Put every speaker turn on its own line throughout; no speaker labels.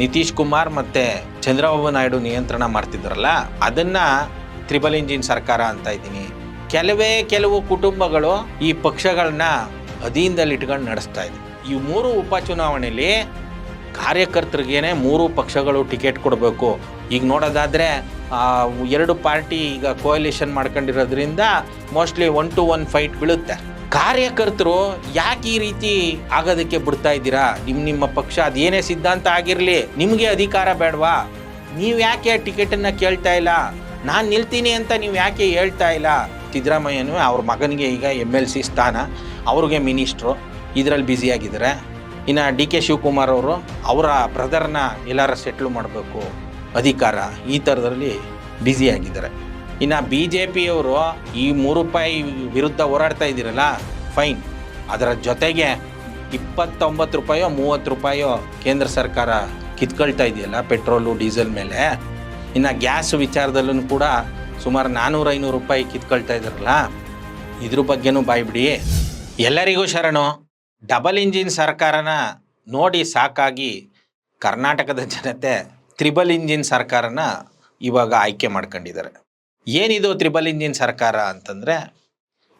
ನಿತೀಶ್ ಕುಮಾರ್ ಮತ್ತೆ ಚಂದ್ರಬಾಬು ನಾಯ್ಡು ನಿಯಂತ್ರಣ ಮಾಡ್ತಿದ್ರಲ್ಲ, ಅದನ್ನ ತ್ರಿಬಲ್ ಇಂಜಿನ್ ಸರ್ಕಾರ ಅಂತ ಇದ್ದೀನಿ. ಕೆಲವೇ ಕೆಲವು ಕುಟುಂಬಗಳು ಈ ಪಕ್ಷಗಳನ್ನ ಅಧೀನದಲ್ಲಿ ಇಟ್ಕೊಂಡು ನಡೆಸ್ತಾ ಇದೆ. ಈ ಮೂರು ಉಪಚುನಾವಣೆಯಲ್ಲಿ ಕಾರ್ಯಕರ್ತರಿಗೇನೆ ಮೂರು ಪಕ್ಷಗಳು ಟಿಕೆಟ್ ಕೊಡಬೇಕು. ಈಗ ನೋಡೋದಾದ್ರೆ ಎರಡು ಪಾರ್ಟಿ ಈಗ coalition ಮಾಡ್ಕೊಂಡಿರೋದ್ರಿಂದ mostly one to one fight ಬೀಳುತ್ತೆ. ಕಾರ್ಯಕರ್ತರು ಯಾಕೆ ಈ ರೀತಿ ಆಗೋದಕ್ಕೆ ಬಿಡ್ತಾ ಇದ್ದೀರಾ? ನಿಮ್ಮ ನಿಮ್ಮ ಪಕ್ಷ ಅದೇನೇ ಸಿದ್ಧಾಂತ ಆಗಿರಲಿ, ನಿಮಗೆ ಅಧಿಕಾರ ಬೇಡವಾ? ನೀವು ಯಾಕೆ ಟಿಕೆಟನ್ನು ಕೇಳ್ತಾ ಇಲ್ಲ? ನಾನು ನಿಲ್ತೀನಿ ಅಂತ ನೀವು ಯಾಕೆ ಹೇಳ್ತಾ ಇಲ್ಲ? ಸಿದ್ದರಾಮಯ್ಯನೂ ಅವ್ರ ಮಗನಿಗೆ ಈಗ ಎಂ ಎಲ್ ಸಿ ಸ್ಥಾನ, ಅವ್ರಿಗೆ ಮಿನಿಸ್ಟ್ರು, ಇದರಲ್ಲಿ ಬ್ಯುಸಿಯಾಗಿದ್ದಾರೆ ಇನ್ನು ಡಿ ಕೆ ಶಿವಕುಮಾರ್ ಅವರು ಅವರ ಬ್ರದರ್ನ ಎಲ್ಲಾರ ಸೆಟ್ಲ್ ಮಾಡಬೇಕು ಅಧಿಕಾರ ಈ ಥರದಲ್ಲಿ ಬ್ಯುಸಿಯಾಗಿದ್ದಾರೆ ಇನ್ನು ಬಿ ಜೆ ಪಿಯವರು ಈ ಮೂರು ರೂಪಾಯಿ ವಿರುದ್ಧ ಹೋರಾಡ್ತಾ ಇದ್ದೀರಲ್ಲ ಫೈನ್ ಅದರ ಜೊತೆಗೆ ಇಪ್ಪತ್ತೊಂಬತ್ತು ರೂಪಾಯೋ ಮೂವತ್ತು ರೂಪಾಯೋ ಕೇಂದ್ರ ಸರ್ಕಾರ ಕಿತ್ಕೊಳ್ತಾ ಇದೆಯಲ್ಲ ಪೆಟ್ರೋಲು, ಡೀಸೆಲ್ ಮೇಲೆ. ಇನ್ನು ಗ್ಯಾಸ್ ವಿಚಾರದಲ್ಲೂ ಕೂಡ ಸುಮಾರು ನಾನ್ನೂರು ಐನೂರು ರೂಪಾಯಿ ಕಿತ್ಕೊಳ್ತಾ ಇದ್ದಾರಲ್ಲ. ಇದ್ರ ಬಗ್ಗೆನೂ ಬಾಯ್ಬಿಡಿ. ಎಲ್ಲರಿಗೂ ಶರಣು, ಡಬಲ್ ಇಂಜಿನ್ ಸರ್ಕಾರನ ನೋಡಿ ಸಾಕಾಗಿ ಕರ್ನಾಟಕದ ಜನತೆ ತ್ರಿಬಲ್ ಇಂಜಿನ್ ಸರ್ಕಾರನ ಇವಾಗ ಆಯ್ಕೆ ಮಾಡ್ಕೊಂಡಿದ್ದಾರೆ. ಏನಿದು ತ್ರಿಬಲ್ ಇಂಜಿನ್ ಸರ್ಕಾರ ಅಂತಂದರೆ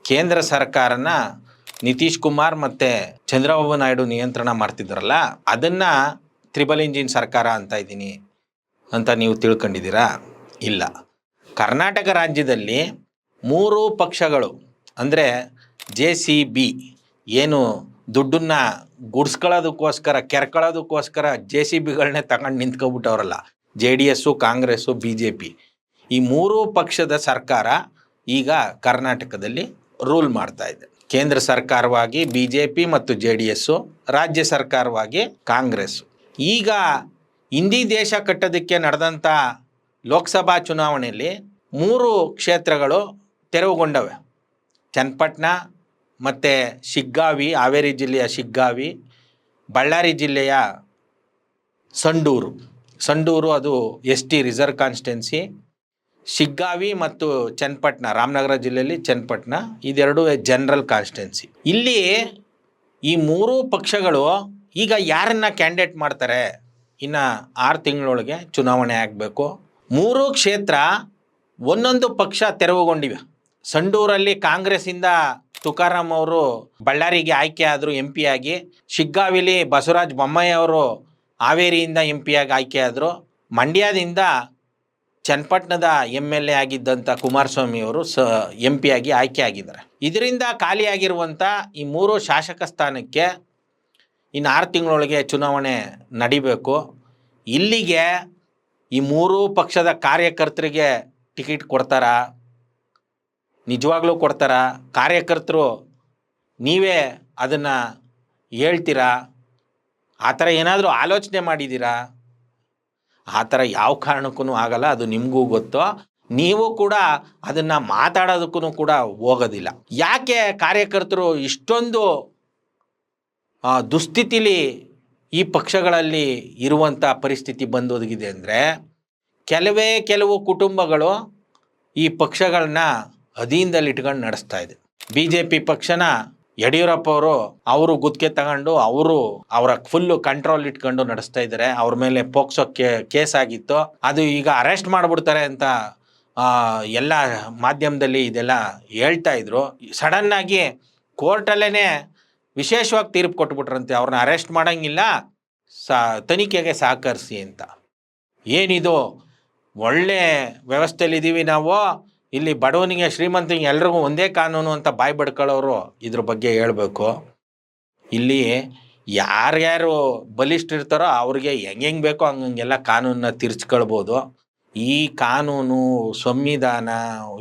ಕೇಂದ್ರ ಸರ್ಕಾರನ ನಿತೀಶ್ ಕುಮಾರ್ ಮತ್ತು ಚಂದ್ರಬಾಬು ನಾಯ್ಡು ನಿಯಂತ್ರಣ ಮಾಡ್ತಿದ್ರಲ್ಲ ಅದನ್ನು ತ್ರಿಬಲ್ ಇಂಜಿನ್ ಸರ್ಕಾರ ಅಂತ ಇದ್ದೀನಿ ಅಂತ ನೀವು ತಿಳ್ಕೊಂಡಿದ್ದೀರಾ? ಇಲ್ಲ. ಕರ್ನಾಟಕ ರಾಜ್ಯದಲ್ಲಿ ಮೂರು ಪಕ್ಷಗಳು, ಅಂದರೆ ಜೆ ಸಿ ಬಿ ಏನು ದುಡ್ಡನ್ನು ಗುಡ್ಸ್ಕೊಳ್ಳೋದಕ್ಕೋಸ್ಕರ, ಕೆರ್ಕೊಳ್ಳೋದಕ್ಕೋಸ್ಕರ ಜೆ ಸಿ ಬಿಗಳನ್ನೇ ತಗೊಂಡು ನಿಂತ್ಕೊಬಿಟ್ಟವ್ರಲ್ಲ, J D S, Congress, B J P. ಈ ಮೂರೂ ಪಕ್ಷದ ಸರ್ಕಾರ ಈಗ ಕರ್ನಾಟಕದಲ್ಲಿ ರೂಲ್ ಮಾಡ್ತಾ ಇದೆ. ಕೇಂದ್ರ ಸರ್ಕಾರವಾಗಿ ಬಿ ಜೆ ಪಿ ಮತ್ತು ಜೆ ಡಿ ಎಸ್ಸು ರಾಜ್ಯ ಸರ್ಕಾರವಾಗಿ ಕಾಂಗ್ರೆಸ್ಸು ಈಗ ಹಿಂದಿ ದೇಶ ಕಟ್ಟೋದಕ್ಕೆ ನಡೆದಂಥ ಲೋಕಸಭಾ ಚುನಾವಣೆಯಲ್ಲಿ ಮೂರು ಕ್ಷೇತ್ರಗಳು ತೆರವುಗೊಂಡವೆ. ಚನ್ನಪಟ್ಟಣ ಮತ್ತು ಶಿಗ್ಗಾವಿ, ಹಾವೇರಿ ಜಿಲ್ಲೆಯ ಶಿಗ್ಗಾವಿ, ಬಳ್ಳಾರಿ ಜಿಲ್ಲೆಯ ಸಂಡೂರು. ಸಂಡೂರು ಅದು S T reserve constituency Shiggaon ಮತ್ತು ಚನ್ನಪಟ್ಟಣ, ರಾಮನಗರ ಜಿಲ್ಲೆಯಲ್ಲಿ ಚನ್ನಪಟ್ಟಣ, ಇದೆರಡು ಜನರಲ್ ಕಾನ್ಸ್ಟೆನ್ಸಿ ಇಲ್ಲಿ ಈ ಮೂರೂ ಪಕ್ಷಗಳು ಈಗ ಯಾರನ್ನ ಕ್ಯಾಂಡಿಡೇಟ್ ಮಾಡ್ತಾರೆ? ಇನ್ನು ಆರು ತಿಂಗಳೊಳಗೆ ಚುನಾವಣೆ ಆಗಬೇಕು. ಮೂರೂ ಕ್ಷೇತ್ರ ಒಂದೊಂದು ಪಕ್ಷ ತೆರವುಗೊಂಡಿವೆ. ಸಂಡೂರಲ್ಲಿ ಕಾಂಗ್ರೆಸ್ಸಿಂದ ತುಕಾರಾಮ್ ಅವರು ಬಳ್ಳಾರಿಗೆ ಆಯ್ಕೆ ಆದರು ಎಂ ಆಗಿ, ಶಿಗ್ಗಾವಿಲಿ ಬಸವರಾಜ್ ಬೊಮ್ಮಾಯಿ ಅವರು ಹಾವೇರಿಯಿಂದ ಎಂ ಆಗಿ ಆಯ್ಕೆ ಆದರು, ಮಂಡ್ಯದಿಂದ ಚನ್ನಪಟ್ಟಣದ ಎಂ ಎಲ್ ಎ ಆಗಿದ್ದಂಥ ಕುಮಾರಸ್ವಾಮಿ ಅವರು ಸ ಎಂ ಪಿ ಆಗಿ ಆಯ್ಕೆ ಆಗಿದ್ದಾರೆ. ಇದರಿಂದ ಖಾಲಿಯಾಗಿರುವಂಥ ಈ ಮೂರು ಶಾಸಕ ಸ್ಥಾನಕ್ಕೆ ಇನ್ನು ಆರು ತಿಂಗಳೊಳಗೆ ಚುನಾವಣೆ ನಡಿಬೇಕು. ಇಲ್ಲಿಗೆ ಈ ಮೂರೂ ಪಕ್ಷದ ಕಾರ್ಯಕರ್ತರಿಗೆ ಟಿಕೆಟ್ ಕೊಡ್ತಾರಾ? ನಿಜವಾಗ್ಲೂ ಕೊಡ್ತಾರಾ? ಕಾರ್ಯಕರ್ತರು ನೀವೇ ಅದನ್ನು ಹೇಳ್ತೀರಾ? ಆ ಥರ ಏನಾದರೂ ಆಲೋಚನೆ ಮಾಡಿದ್ದೀರಾ? ಆ ಥರ ಯಾವ ಕಾರಣಕ್ಕೂ ಆಗಲ್ಲ, ಅದು ನಿಮಗೂ ಗೊತ್ತು, ನೀವು ಕೂಡ ಅದನ್ನು ಮಾತಾಡೋದಕ್ಕೂ ಕೂಡ ಹೋಗೋದಿಲ್ಲ. ಯಾಕೆ ಕಾರ್ಯಕರ್ತರು ಇಷ್ಟೊಂದು ದುಸ್ಥಿತಿಲಿ ಈ ಪಕ್ಷಗಳಲ್ಲಿ ಇರುವಂಥ ಪರಿಸ್ಥಿತಿ ಬಂದೊದಗಿದೆ ಅಂದರೆ, ಕೆಲವೇ ಕೆಲವು ಕುಟುಂಬಗಳು ಈ ಪಕ್ಷಗಳನ್ನ ಅಧೀನದಲ್ಲಿ ಇಟ್ಕೊಂಡು ನಡೆಸ್ತಾ ಇದೆ. ಬಿ ಜೆ ಪಿ ಪಕ್ಷನ ಯಡಿಯೂರಪ್ಪ ಅವರು ಅವರು ಗುತ್ತಿಗೆ ತಗೊಂಡು ಅವರು ಅವರ ಫುಲ್ ಕಂಟ್ರೋಲ್ ಇಟ್ಕೊಂಡು ನಡೆಸ್ತಾ ಇದ್ದಾರೆ. ಅವ್ರ ಮೇಲೆ ಪೋಕ್ಸೋ ಕೇಸ್ ಆಗಿತ್ತು. ಅದು ಈಗ ಅರೆಸ್ಟ್ ಮಾಡಿಬಿಡ್ತಾರೆ ಅಂತ ಎಲ್ಲ ಮಾಧ್ಯಮದಲ್ಲಿ ಇದೆಲ್ಲ ಹೇಳ್ತಾ ಇದ್ರು. ಆಗಿ ಕೋರ್ಟಲ್ಲೇ ವಿಶೇಷವಾಗಿ ತೀರ್ಪು ಕೊಟ್ಬಿಟ್ರಂತೆ. ಅವ್ರನ್ನ ಅರೆಸ್ಟ್ ಮಾಡೋಂಗಿಲ್ಲ. ಸಾ, ತನಿಖೆಗೆ ಸಹಕರಿಸಿ ಅಂತ. ಏನಿದು? ಒಳ್ಳೆ ವ್ಯವಸ್ಥೆಯಲ್ಲಿದ್ದೀವಿ ನಾವು. ಇಲ್ಲಿ ಬಡವನಿಗೆ ಶ್ರೀಮಂತನಿಗೆ ಎಲ್ರಿಗೂ ಒಂದೇ ಕಾನೂನು ಅಂತ ಬಾಯಿ ಬಡ್ಕೊಳ್ಳೋರು ಇದ್ರ ಬಗ್ಗೆ ಹೇಳಬೇಕು. ಇಲ್ಲಿ ಯಾರ್ಯಾರು ಬಲಿಷ್ಠ ಇರ್ತಾರೋ ಅವ್ರಿಗೆ ಹೆಂಗೆ ಹೆಂಗೆ ಬೇಕೋ ಹಂಗಂಗೆಲ್ಲ ಕಾನೂನನ್ನ ತಿರ್ಚ್ಕೊಳ್ಬೋದು ಈ ಕಾನೂನು, ಸಂವಿಧಾನ,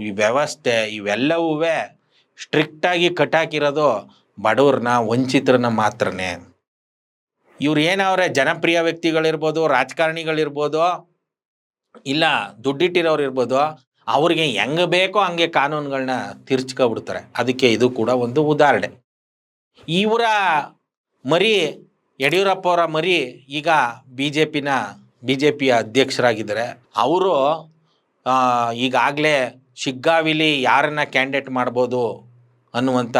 ಈ ವ್ಯವಸ್ಥೆ ಇವೆಲ್ಲವೂ ಸ್ಟ್ರಿಕ್ಟಾಗಿ ಕಟ್ಟಾಕಿರೋದು ಬಡವ್ರನ್ನ, ವಂಚಿತರನ್ನ ಮಾತ್ರನೇ. ಇವ್ರು ಏನವ್ರೆ ಜನಪ್ರಿಯ ವ್ಯಕ್ತಿಗಳಿರ್ಬೋದು, ರಾಜಕಾರಣಿಗಳಿರ್ಬೋದು, ಇಲ್ಲ ದುಡ್ಡಿಟ್ಟಿರೋರು ಇರ್ಬೋದು ಅವ್ರಿಗೆ ಹೆಂಗೆ ಬೇಕೋ ಹಂಗೆ ಕಾನೂನುಗಳನ್ನ ತಿರ್ಚ್ಕೊಬಿಡ್ತಾರೆ. ಅದಕ್ಕೆ ಇದು ಕೂಡ ಒಂದು ಉದಾಹರಣೆ. ಇವರ ಮರಿ, ಯಡಿಯೂರಪ್ಪ ಅವರ ಮರಿ ಈಗ ಬಿ ಜೆ ಪಿನ ಬಿ ಜೆ ಪಿಯ ಅಧ್ಯಕ್ಷರಾಗಿದ್ದಾರೆ. ಅವರು ಈಗಾಗಲೇ ಶಿಗ್ಗಾವಿಲಿ ಯಾರನ್ನ ಕ್ಯಾಂಡಿಡೇಟ್ ಮಾಡ್ಬೋದು ಅನ್ನುವಂಥ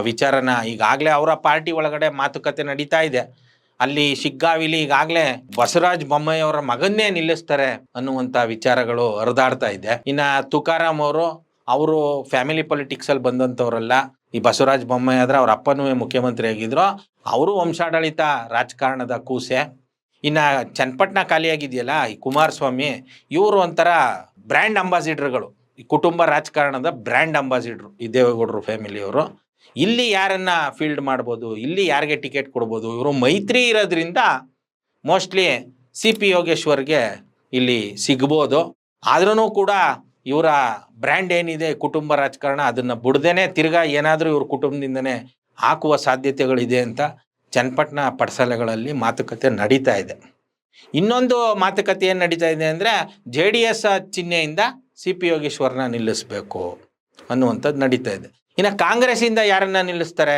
ವಿಚಾರನ ಈಗಾಗಲೇ ಅವರ ಪಾರ್ಟಿ ಒಳಗಡೆ ಮಾತುಕತೆ ನಡೀತಾ ಇದೆ. ಅಲ್ಲಿ ಶಿಗ್ಗಾವಿಲಿ ಈಗಾಗಲೇ ಬಸವರಾಜ ಬೊಮ್ಮಯ್ಯವರ ಮಗನ್ನೇ ನಿಲ್ಲಿಸ್ತಾರೆ ಅನ್ನುವಂಥ ವಿಚಾರಗಳು ಹರಿದಾಡ್ತಾ ಇದೆ. ಇನ್ನು ತುಕಾರಾಮ್ ಅವರು ಅವರು ಫ್ಯಾಮಿಲಿ ಪೊಲಿಟಿಕ್ಸಲ್ಲಿ ಅಲ್ಲಿ ಬಂದಂತವರಲ್ಲ. ಈ ಬಸವರಾಜ ಬೊಮ್ಮಯ್ಯ ಆದ್ರೆ ಅವ್ರ ಅಪ್ಪನೂ ಮುಖ್ಯಮಂತ್ರಿ ಆಗಿದ್ರು. ಅವರು ವಂಶಾಡಳಿತ ರಾಜಕಾರಣದ ಕೂಸೆ. ಇನ್ನು ಚನ್ನಪಟ್ಟಣ ಖಾಲಿಯಾಗಿದೆಯಲ್ಲ ಈ ಕುಮಾರಸ್ವಾಮಿ, ಇವರು ಒಂಥರ ಬ್ರ್ಯಾಂಡ್ ಅಂಬಾಸಿಡರ್ಗಳು ಈ ಕುಟುಂಬ ರಾಜಕಾರಣದ ಬ್ರ್ಯಾಂಡ್ ಅಂಬಾಸಿಡರ್ ಈ ದೇವೇಗೌಡರು ಫ್ಯಾಮಿಲಿಯವರು ಇಲ್ಲಿ ಯಾರನ್ನ ಫೀಲ್ಡ್ ಮಾಡ್ಬೋದು, ಇಲ್ಲಿ ಯಾರಿಗೆ ಟಿಕೆಟ್ ಕೊಡ್ಬೋದು, ಇವರು ಮೈತ್ರಿ ಇರೋದ್ರಿಂದ ಮೋಸ್ಟ್ಲಿ ಸಿ ಪಿ ಯೋಗೇಶ್ವರ್ಗೆ ಇಲ್ಲಿ ಸಿಗ್ಬೋದು. ಆದ್ರೂ ಕೂಡ ಇವರ ಬ್ರ್ಯಾಂಡ್ ಏನಿದೆ, ಕುಟುಂಬ ರಾಜಕಾರಣ, ಅದನ್ನು ಬಿಡ್ದೇನೆ ತಿರ್ಗಾ ಏನಾದರೂ ಇವ್ರ ಕುಟುಂಬದಿಂದನೇ ಹಾಕುವ ಸಾಧ್ಯತೆಗಳಿದೆ ಅಂತ ಚನ್ನಪಟ್ಟಣ ಪಡಸಾಲೆಗಳಲ್ಲಿ ಮಾತುಕತೆ ನಡೀತಾ ಇದೆ. ಇನ್ನೊಂದು ಮಾತುಕತೆ ಏನು ನಡೀತಾ ಇದೆ ಅಂದರೆ ಜೆ ಡಿ ಎಸ್ ಚಿಹ್ನೆಯಿಂದ ಸಿ ಪಿ ಯೋಗೇಶ್ವರನ ನಿಲ್ಲಿಸಬೇಕು ಅನ್ನುವಂಥದ್ದು ನಡೀತಾ ಇದೆ. ಇನ್ನು ಕಾಂಗ್ರೆಸ್ಸಿಂದ ಯಾರನ್ನ ನಿಲ್ಲಿಸ್ತಾರೆ?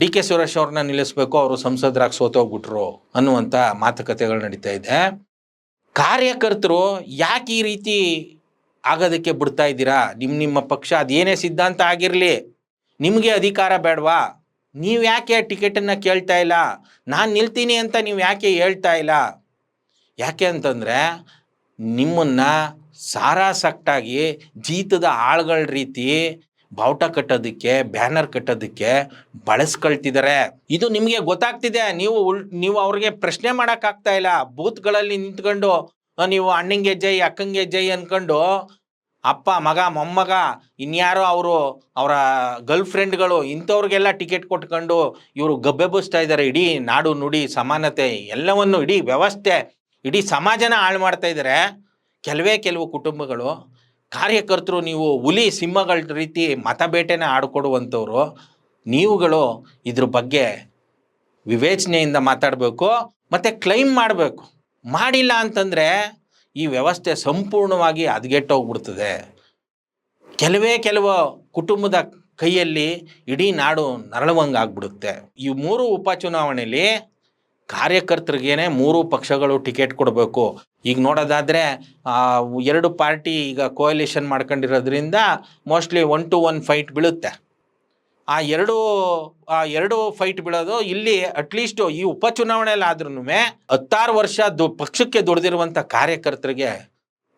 ಡಿ ಕೆ ಸುರೇಶ್ ಅವ್ರನ್ನ ನಿಲ್ಲಿಸ್ಬೇಕು, ಅವರು ಸಂಸದರಾಗಿ ಸೋತೋಗ್ಬಿಟ್ರು ಅನ್ನುವಂಥ ಮಾತುಕತೆಗಳು ನಡೀತಾ ಇದೆ. ಕಾರ್ಯಕರ್ತರು ಯಾಕೆ ಈ ರೀತಿ ಆಗೋದಕ್ಕೆ ಬಿಡ್ತಾ ಇದ್ದೀರಾ? ನಿಮ್ಮ ನಿಮ್ಮ ಪಕ್ಷ ಅದೇನೇ ಸಿದ್ಧಾಂತ ಆಗಿರಲಿ, ನಿಮಗೆ ಅಧಿಕಾರ ಬೇಡವಾ? ನೀವು ಯಾಕೆ ಟಿಕೆಟನ್ನು ಕೇಳ್ತಾ ಇಲ್ಲ? ನಾನು ನಿಲ್ತೀನಿ ಅಂತ ನೀವು ಯಾಕೆ ಹೇಳ್ತಾ ಇಲ್ಲ? ಯಾಕೆ ಅಂತಂದರೆ ನಿಮ್ಮನ್ನು ಸಾರಾಸಕ್ಟಾಗಿ ಜೀತದ ಆಳ್ಗಳ ರೀತಿ ಬಾವುಟ ಕಟ್ಟೋದಕ್ಕೆ, ಬ್ಯಾನರ್ ಕಟ್ಟೋದಕ್ಕೆ ಬಳಸ್ಕೊಳ್ತಿದ್ದಾರೆ ಇದು ನಿಮಗೆ ಗೊತ್ತಾಗ್ತಿದೆ, ನೀವು ಉಲ್ ನೀವು ಅವ್ರಿಗೆ ಪ್ರಶ್ನೆ ಮಾಡೋಕ್ಕಾಗ್ತಾ ಇಲ್ಲ. ಬೂತ್ಗಳಲ್ಲಿ ನಿಂತ್ಕೊಂಡು ನೀವು ಅಣ್ಣಂಗೆ ಜೈ, ಅಕ್ಕಂಗೆ ಜೈ ಅನ್ಕೊಂಡು, ಅಪ್ಪ, ಮಗ, ಮೊಮ್ಮಗ, ಇನ್ಯಾರೋ ಅವರು, ಅವರ ಗರ್ಲ್ ಫ್ರೆಂಡ್ಗಳು ಇಂಥವ್ರಿಗೆಲ್ಲ ಟಿಕೆಟ್ ಕೊಟ್ಕೊಂಡು ಇವರು ಗಬ್ಬೆಬ್ಬಿಸ್ತಾ ಇದ್ದಾರೆ ಇಡೀ ನಾಡು ನುಡಿ, ಸಮಾನತೆ ಎಲ್ಲವನ್ನು, ಇಡೀ ವ್ಯವಸ್ಥೆ, ಇಡೀ ಸಮಾಜನ ಹಾಳು ಮಾಡ್ತಾ ಇದ್ದಾರೆ ಕೆಲವೇ ಕೆಲವು ಕುಟುಂಬಗಳು ಕಾರ್ಯಕರ್ತರು ನೀವು ಹುಲಿ ಸಿಂಹಗಳ ರೀತಿ ಮತಬೇಟೆನ ಆಡ್ಕೊಡುವಂಥವ್ರು, ನೀವುಗಳು ಇದ್ರ ಬಗ್ಗೆ ವಿವೇಚನೆಯಿಂದ ಮಾತಾಡಬೇಕು ಮತ್ತು ಕ್ಲೈಮ್ ಮಾಡಬೇಕು. ಮಾಡಿಲ್ಲ ಅಂತಂದರೆ ಈ ವ್ಯವಸ್ಥೆ ಸಂಪೂರ್ಣವಾಗಿ ಹದಗೆಟ್ಟೋಗ್ಬಿಡ್ತದೆ ಕೆಲವೇ ಕೆಲವು ಕುಟುಂಬದ ಕೈಯಲ್ಲಿ ಇಡೀ ನಾಡು ನರಳುವಂಗೆ ಆಗ್ಬಿಡುತ್ತೆ ಈ ಮೂರು ಉಪಚುನಾವಣೆಯಲ್ಲಿ ಕಾರ್ಯಕರ್ತರಿಗೇನೆ ಮೂರು ಪಕ್ಷಗಳು ಟಿಕೆಟ್ ಕೊಡಬೇಕು. ಈಗ ನೋಡೋದಾದರೆ ಎರಡು ಪಾರ್ಟಿ ಈಗ coalition ಮಾಡ್ಕೊಂಡಿರೋದ್ರಿಂದ mostly one to one fight ಬೀಳುತ್ತೆ. ಆ ಎರಡು ಆ ಎರಡು ಫೈಟ್ ಬೀಳೋದು ಇಲ್ಲಿ ಅಟ್ಲೀಸ್ಟ್ ಈ ಉಪಚುನಾವಣೆಯಲ್ಲಿ ಆದ್ರೂ ಹತ್ತಾರು ವರ್ಷ ದು, ಪಕ್ಷಕ್ಕೆ ದುಡ್ದಿರುವಂಥ ಕಾರ್ಯಕರ್ತರಿಗೆ,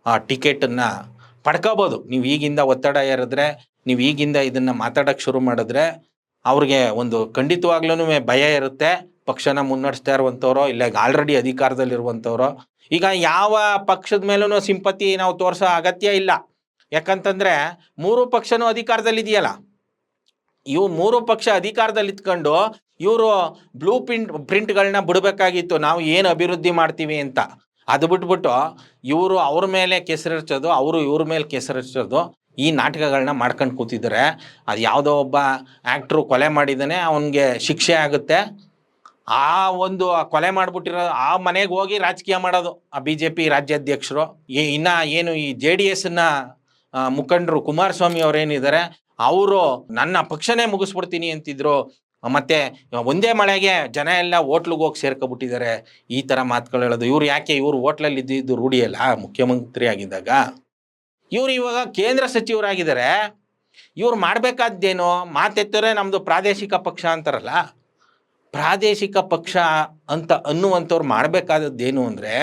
ಆ, ಟಿಕೆಟನ್ನು ಪಡ್ಕೋಬೋದು. ನೀವು ಈಗಿಂದ ಒತ್ತಡ ಏರಿದ್ರೆ, ನೀವು ಈಗಿಂದ ಇದನ್ನು ಮಾತಾಡೋಕ್ಕೆ ಶುರು ಮಾಡಿದ್ರೆ ಅವ್ರಿಗೆ ಒಂದು ಖಂಡಿತವಾಗ್ಲೂ ಭಯ ಇರುತ್ತೆ. ಪಕ್ಷನ ಮುನ್ನಡೆಸ್ತಾ ಇರುವಂಥವ್ರೋ ಇಲ್ಲ ಆಲ್ರೆಡಿ ಅಧಿಕಾರದಲ್ಲಿರುವಂಥವ್ರು ಈಗ ಯಾವ ಪಕ್ಷದ ಮೇಲೂ ಸಿಂಪತಿ ನಾವು ತೋರಿಸೋ ಅಗತ್ಯ ಇಲ್ಲ. ಯಾಕಂತಂದರೆ ಮೂರು ಪಕ್ಷನೂ ಅಧಿಕಾರದಲ್ಲಿದೆಯಲ್ಲ. ಇವು ಮೂರು ಪಕ್ಷ ಅಧಿಕಾರದಲ್ಲಿ ಇತ್ಕೊಂಡು ಇವರು ಬ್ಲೂ ಪ್ರಿಂಟ್ ಪ್ರಿಂಟ್ಗಳನ್ನ ಬಿಡಬೇಕಾಗಿತ್ತು. ನಾವು ಏನು ಅಭಿವೃದ್ಧಿ ಮಾಡ್ತೀವಿ ಅಂತ. ಅದು ಬಿಟ್ಬಿಟ್ಟು ಇವರು ಅವ್ರ ಮೇಲೆ ಕೆಸರಿಸೋದು ಅವರು ಇವ್ರ ಮೇಲೆ ಕೆಸರಿಸೋದು ಈ ನಾಟಕಗಳನ್ನ ಮಾಡ್ಕೊಂಡು ಕೂತಿದ್ದಾರೆ. ಅದು ಯಾವುದೋ ಒಬ್ಬ ಆ್ಯಕ್ಟ್ರು ಕೊಲೆ ಮಾಡಿದ್ದಾನೆ, ಅವನಿಗೆ ಶಿಕ್ಷೆ ಆಗುತ್ತೆ. ಆ ಒಂದು ಕೊಲೆ ಮಾಡಿಬಿಟ್ಟಿರೋ ಆ ಮನೆಗೆ ಹೋಗಿ ರಾಜಕೀಯ ಮಾಡೋದು. ಆ ಬಿ ಜೆ ಪಿ ರಾಜ್ಯಾಧ್ಯಕ್ಷರು ಇನ್ನು ಏನು ಈ ಜೆ ಡಿ ಎಸ್ನ ಮುಖಂಡರು ಕುಮಾರಸ್ವಾಮಿ ಅವರೇನಿದ್ದಾರೆ ಅವರು ನನ್ನ ಪಕ್ಷನೇ ಮುಗಿಸ್ಬಿಡ್ತೀನಿ ಅಂತಿದ್ರು. ಮತ್ತೆ ಒಂದೇ ಮಳೆಗೆ ಜನ ಎಲ್ಲ ಹೋಟ್ಲಿಗೆ ಹೋಗಿ ಸೇರ್ಕೊಬಿಟ್ಟಿದ್ದಾರೆ ಈ ಥರ ಮಾತುಗಳು ಹೇಳೋದು. ಇವ್ರು ಯಾಕೆ ಇವರು ಹೋಟ್ಲಲ್ಲಿ ಇದ್ದಿದ್ದು ರೂಢಿಯಲ್ಲ? ಮುಖ್ಯಮಂತ್ರಿ ಆಗಿದ್ದಾಗ. ಇವ್ರು ಇವಾಗ ಕೇಂದ್ರ ಸಚಿವರಾಗಿದ್ದಾರೆ ಇವ್ರು ಮಾಡಬೇಕಾದ್ದೇನು ಮಾತೆತ್ತರೆ ನಮ್ಮದು ಪ್ರಾದೇಶಿಕ ಪಕ್ಷ ಅಂತಾರಲ್ಲ? ಪ್ರಾದೇಶಿಕ ಪಕ್ಷ ಅಂತ ಅನ್ನುವಂಥವ್ರು ಮಾಡಬೇಕಾದದ್ದೇನು ಅಂದರೆ,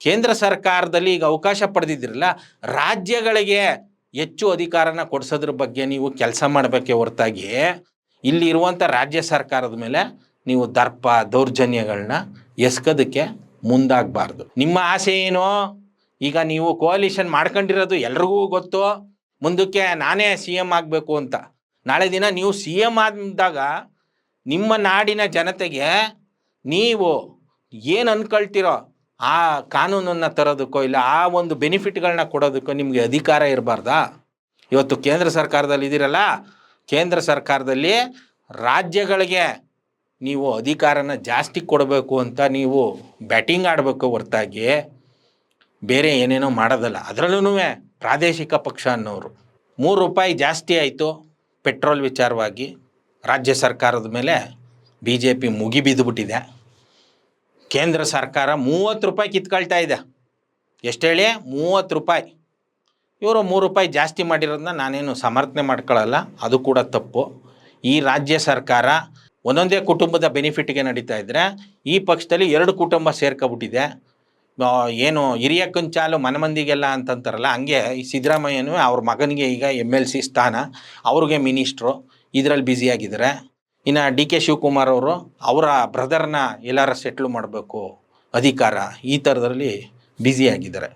ಕೇಂದ್ರ ಸರ್ಕಾರದಲ್ಲಿ ಈಗ ಅವಕಾಶ ಪಡೆದಿದ್ದಿರಲ್ಲ, ರಾಜ್ಯಗಳಿಗೆ ಹೆಚ್ಚು ಅಧಿಕಾರನ ಕೊಡಿಸೋದ್ರ ಬಗ್ಗೆ ನೀವು ಕೆಲಸ ಮಾಡಬೇಕೆ ಹೊರತಾಗಿ ಇಲ್ಲಿರುವಂಥ ರಾಜ್ಯ ಸರ್ಕಾರದ ಮೇಲೆ ನೀವು ದರ್ಪ ದೌರ್ಜನ್ಯಗಳನ್ನ ಎಸ್ಕೋದಕ್ಕೆ ಮುಂದಾಗಬಾರ್ದು. ನಿಮ್ಮ ಆಸೆ ಏನು? ಈಗ ನೀವು ಕೋಲಿಷನ್ ಮಾಡ್ಕೊಂಡಿರೋದು ಎಲ್ರಿಗೂ ಗೊತ್ತು. ಮುಂದಕ್ಕೆ ನಾನೇ ಸಿ ಎಂ ಆಗಬೇಕು ಅಂತ. ನಾಳೆ ದಿನ ನೀವು ಸಿ ಎಂ ಆದಾಗ ನಿಮ್ಮ ನಾಡಿನ ಜನತೆಗೆ ನೀವು ಏನು ಅನ್ಕೊಳ್ತಿರೋ ಆ ಕಾನೂನನ್ನು ತರೋದಕ್ಕೋ ಇಲ್ಲ ಆ ಒಂದು ಬೆನಿಫಿಟ್ಗಳನ್ನ ಕೊಡೋದಕ್ಕೋ ನಿಮಗೆ ಅಧಿಕಾರ ಇರಬಾರ್ದಾ? ಇವತ್ತು ಕೇಂದ್ರ ಸರ್ಕಾರದಲ್ಲಿ ಇದ್ದೀರಲ್ಲ ಕೇಂದ್ರ ಸರ್ಕಾರದಲ್ಲಿ ರಾಜ್ಯಗಳಿಗೆ ನೀವು ಅಧಿಕಾರನ ಜಾಸ್ತಿ ಕೊಡಬೇಕು ಅಂತ ನೀವು ಬ್ಯಾಟಿಂಗ್ ಆಡಬೇಕು ಹೊರತಾಗಿ. ಬೇರೆ ಏನೇನೋ ಮಾಡೋದಲ್ಲ. ಅದರಲ್ಲೂ ಪ್ರಾದೇಶಿಕ ಪಕ್ಷ ಅನ್ನೋರು. ಮೂರು ರೂಪಾಯಿ ಜಾಸ್ತಿ ಆಯಿತು ಪೆಟ್ರೋಲ್ ವಿಚಾರವಾಗಿ. ರಾಜ್ಯ ಸರ್ಕಾರದ ಮೇಲೆ ಬಿ ಜೆ ಪಿ ಮುಗಿಬಿದ್ದುಬಿಟ್ಟಿದೆ ಕೇಂದ್ರ ಸರ್ಕಾರ ಮೂವತ್ತು ರೂಪಾಯಿ ಕಿತ್ಕೊಳ್ತಾ ಇದೆ. ಎಷ್ಟು ಹೇಳಿ? ಮೂವತ್ತು ರೂಪಾಯಿ. ಇವರು ಮೂರು ರೂಪಾಯಿ ಜಾಸ್ತಿ ಮಾಡಿರೋದನ್ನ ನಾನೇನು ಸಮರ್ಥನೆ ಮಾಡ್ಕೊಳ್ಳಲ್ಲ ಅದು ಕೂಡ ತಪ್ಪು. ಈ ರಾಜ್ಯ ಸರ್ಕಾರ ಒಂದೊಂದೇ ಕುಟುಂಬದ ಬೆನಿಫಿಟ್ಗೆ ನಡೀತಾ ಇದ್ದರೆ ಈ ಪಕ್ಷದಲ್ಲಿ ಎರಡು ಕುಟುಂಬ ಸೇರ್ಕೊಬಿಟ್ಟಿದೆ. ಏನು ಹಿರಿಯ ಕುಂಚಾಲು ಮನಮಂದಿಗೆಲ್ಲ ಅಂತಂತಾರಲ್ಲ, ಹಂಗೆ ಈ ಸಿದ್ದರಾಮಯ್ಯನೂ ಅವ್ರ ಮಗನಿಗೆ ಈಗ ಎಂ ಎಲ್ ಸಿ ಸ್ಥಾನ, ಅವ್ರಿಗೆ ಮಿನಿಸ್ಟ್ರು. ಇದರಲ್ಲಿ ಬ್ಯುಸಿಯಾಗಿದ್ದಾರೆ ಇನ್ನು ಡಿ ಕೆ ಶಿವಕುಮಾರ್ ಅವರು ಅವರ ಬ್ರದರ್ನ ಎಲ್ಲಾರ ಸೆಟ್ಲು ಮಾಡಬೇಕು, ಅಧಿಕಾರ ಈ ಥರದಲ್ಲಿ ಬ್ಯುಸಿಯಾಗಿದ್ದಾರೆ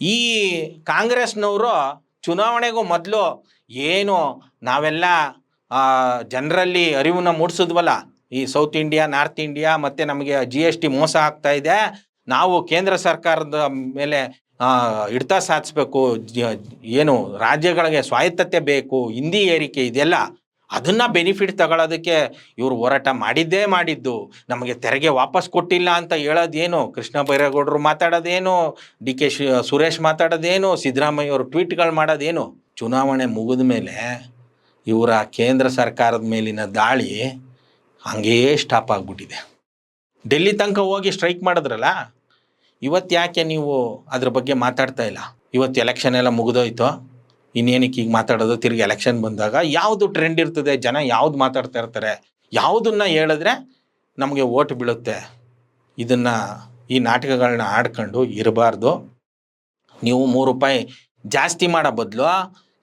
ಈ ಕಾಂಗ್ರೆಸ್ನವರು ಚುನಾವಣೆಗೂ ಮೊದಲು ಏನು ನಾವೆಲ್ಲ ಜನರಲ್ಲಿ ಅರಿವನ್ನ ಮೂಡಿಸಿದ್ವಲ್ಲ? ಈ ಸೌತ್ ಇಂಡಿಯಾ ನಾರ್ತ್ ಇಂಡಿಯಾ ಮತ್ತು ನಮಗೆ ಜಿ ಎಸ್ ಟಿ ಮೋಸ ಆಗ್ತಾ ಇದೆ. ನಾವು ಕೇಂದ್ರ ಸರ್ಕಾರದ ಮೇಲೆ ಹಿಡ್ತ ಸಾಧಿಸ್ಬೇಕು ಏನು ರಾಜ್ಯಗಳಿಗೆ ಸ್ವಾಯತ್ತತೆ ಬೇಕು, ಹಿಂದಿ ಏರಿಕೆ ಇದೆಲ್ಲ ಅದನ್ನ ಬೆನಿಫಿಟ್ ತಗೊಳ್ಳೋದಕ್ಕೆ ಇವರು ಹೋರಾಟ ಮಾಡಿದ್ದೇ ಮಾಡಿದ್ದು. ನಮಗೆ ತೆರಿಗೆ ವಾಪಸ್ ಕೊಟ್ಟಿಲ್ಲ ಅಂತ ಹೇಳೋದೇನು? ಕೃಷ್ಣ ಬೈರೇಗೌಡರು ಮಾತಾಡೋದೇನು? ಡಿ ಕೆ ಸುರೇಶ್ ಮಾತಾಡೋದೇನು? ಸಿದ್ದರಾಮಯ್ಯ ಅವರು ಟ್ವೀಟ್ಗಳು ಮಾಡೋದೇನು? ಚುನಾವಣೆ ಮುಗಿದ ಮೇಲೆ ಇವರ ಕೇಂದ್ರ ಸರ್ಕಾರದ ಮೇಲಿನ ದಾಳಿ ಹಂಗೇ ಸ್ಟಾಪ್ ಆಗಿಬಿಟ್ಟಿದೆ. ಡೆಲ್ಲಿ ತನಕ ಹೋಗಿ ಸ್ಟ್ರೈಕ್ ಮಾಡಿದ್ರಲ್ಲ? ಇವತ್ತು ಯಾಕೆ ನೀವು ಅದ್ರ ಬಗ್ಗೆ ಮಾತಾಡ್ತಾ ಇಲ್ಲ? ಇವತ್ತು ಎಲೆಕ್ಷನ್ ಎಲ್ಲ ಮುಗಿದೋಯ್ತು? ಇನ್ನೇನಕ್ಕೆ ಈಗ ಮಾತಾಡೋದು? ತಿರ್ಗಿ ಎಲೆಕ್ಷನ್ ಬಂದಾಗ ಯಾವುದು ಟ್ರೆಂಡ್ ಇರ್ತದೆ? ಜನ ಯಾವ್ದು ಮಾತಾಡ್ತಾ ಇರ್ತಾರೆ? ಯಾವುದನ್ನ ಹೇಳಿದ್ರೆ ನಮಗೆ ಓಟ್ ಬೀಳುತ್ತೆ. ಇದನ್ನು ಈ ನಾಟಕಗಳನ್ನ ಆಡ್ಕೊಂಡು ಇರಬಾರ್ದು. ನೀವು ಮೂರು ರೂಪಾಯಿ ಜಾಸ್ತಿ ಮಾಡೋ ಬದಲು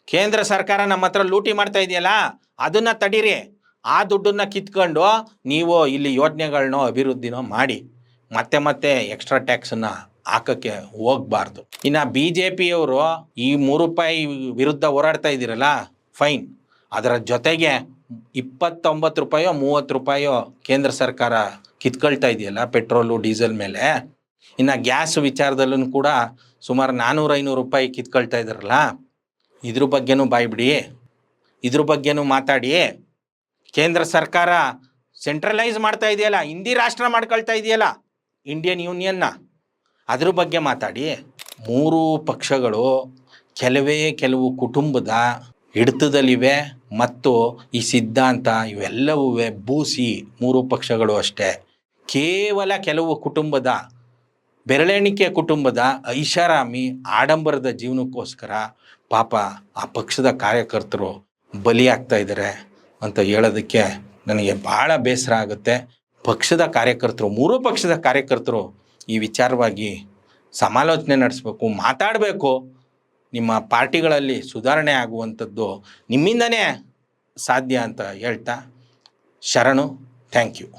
ಕೇಂದ್ರ ಸರ್ಕಾರ ನಮ್ಮ ಹತ್ರ ಲೂಟಿ ಮಾಡ್ತಾ ಇದೆಯಲ್ಲ, ಅದನ್ನು ತಡೀರಿ. ಆ ದುಡ್ಡನ್ನ ಕಿತ್ಕೊಂಡು ನೀವು ಇಲ್ಲಿ ಯೋಜನೆಗಳನ್ನೋ ಅಭಿವೃದ್ಧಿನೋ ಮಾಡಿ. ಮತ್ತೆ ಮತ್ತೆ ಎಕ್ಸ್ಟ್ರಾ ಟ್ಯಾಕ್ಸನ್ನು ಹಾಕೋಕ್ಕೆ ಹೋಗಬಾರ್ದು. ಇನ್ನು ಬಿ ಜೆ ಪಿಯವರು ಈ ಮೂರು ರೂಪಾಯಿ ವಿರುದ್ಧ ಹೋರಾಡ್ತಾ ಇದ್ದೀರಲ್ಲ ಫೈನ್ ಅದರ ಜೊತೆಗೆ ಇಪ್ಪತ್ತೊಂಬತ್ತು ರೂಪಾಯೋ, ಮೂವತ್ತು ರೂಪಾಯೋ ಕೇಂದ್ರ ಸರ್ಕಾರ ಕಿತ್ಕೊಳ್ತಾ ಇದೆಯಲ್ಲ, ಪೆಟ್ರೋಲು, ಡೀಸೆಲ್ ಮೇಲೆ. ಇನ್ನು ಗ್ಯಾಸ್ ವಿಚಾರದಲ್ಲೂ ಕೂಡ ಸುಮಾರು ನಾನ್ನೂರು ಐನೂರು ರೂಪಾಯಿ ಕಿತ್ಕೊಳ್ತಾ ಇದ್ದಾರಲ್ಲ, ಇದ್ರ ಬಗ್ಗೆನೂ ಬಾಯ್ಬಿಡಿ. ಇದ್ರ ಬಗ್ಗೆನೂ ಮಾತಾಡಿ. ಕೇಂದ್ರ ಸರ್ಕಾರ ಸೆಂಟ್ರಲೈಸ್ ಮಾಡ್ತಾ ಇದೆಯಲ್ಲ, ಹಿಂದಿ ರಾಷ್ಟ್ರ ಮಾಡ್ಕೊಳ್ತಾ ಇದೆಯಲ್ಲ ಇಂಡಿಯನ್ ಯೂನಿಯನ್ನ ಅದ್ರ ಬಗ್ಗೆ ಮಾತಾಡಿ. ಮೂರು ಪಕ್ಷಗಳು ಕೆಲವೇ ಕೆಲವು ಕುಟುಂಬದ ಹಿಡಿತದಲ್ಲಿವೆ ಮತ್ತು ಈ ಸಿದ್ಧಾಂತ ಇವೆಲ್ಲವೂ ಬೂಸಿ ಮೂರು ಪಕ್ಷಗಳು ಅಷ್ಟೇ. ಕೇವಲ ಕೆಲವು ಕುಟುಂಬದ ಬೆರಳೆಣಿಕೆ ಕುಟುಂಬದ ಐಷಾರಾಮಿ ಆಡಂಬರದ ಜೀವನಕ್ಕೋಸ್ಕರ ಪಾಪ ಆ ಪಕ್ಷದ ಕಾರ್ಯಕರ್ತರು ಬಲಿಯಾಗ್ತಾ ಇದ್ದಾರೆ ಅಂತ ಹೇಳೋದಕ್ಕೆ ನನಗೆ ಭಾಳ ಬೇಸರ ಆಗುತ್ತೆ. ಪಕ್ಷದ ಕಾರ್ಯಕರ್ತರು, ಮೂರೂ ಪಕ್ಷದ ಕಾರ್ಯಕರ್ತರು ಈ ವಿಚಾರವಾಗಿ ಸಮಾಲೋಚನೆ ನಡೆಸಬೇಕು, ಮಾತಾಡಬೇಕು. ನಿಮ್ಮ ಪಾರ್ಟಿಗಳಲ್ಲಿ ಸುಧಾರಣೆ ಆಗುವಂಥದ್ದು ನಿಮ್ಮಿಂದನೇ ಸಾಧ್ಯ ಅಂತ ಹೇಳ್ತಾ, ಶರಣು ಥ್ಯಾಂಕ್ ಯು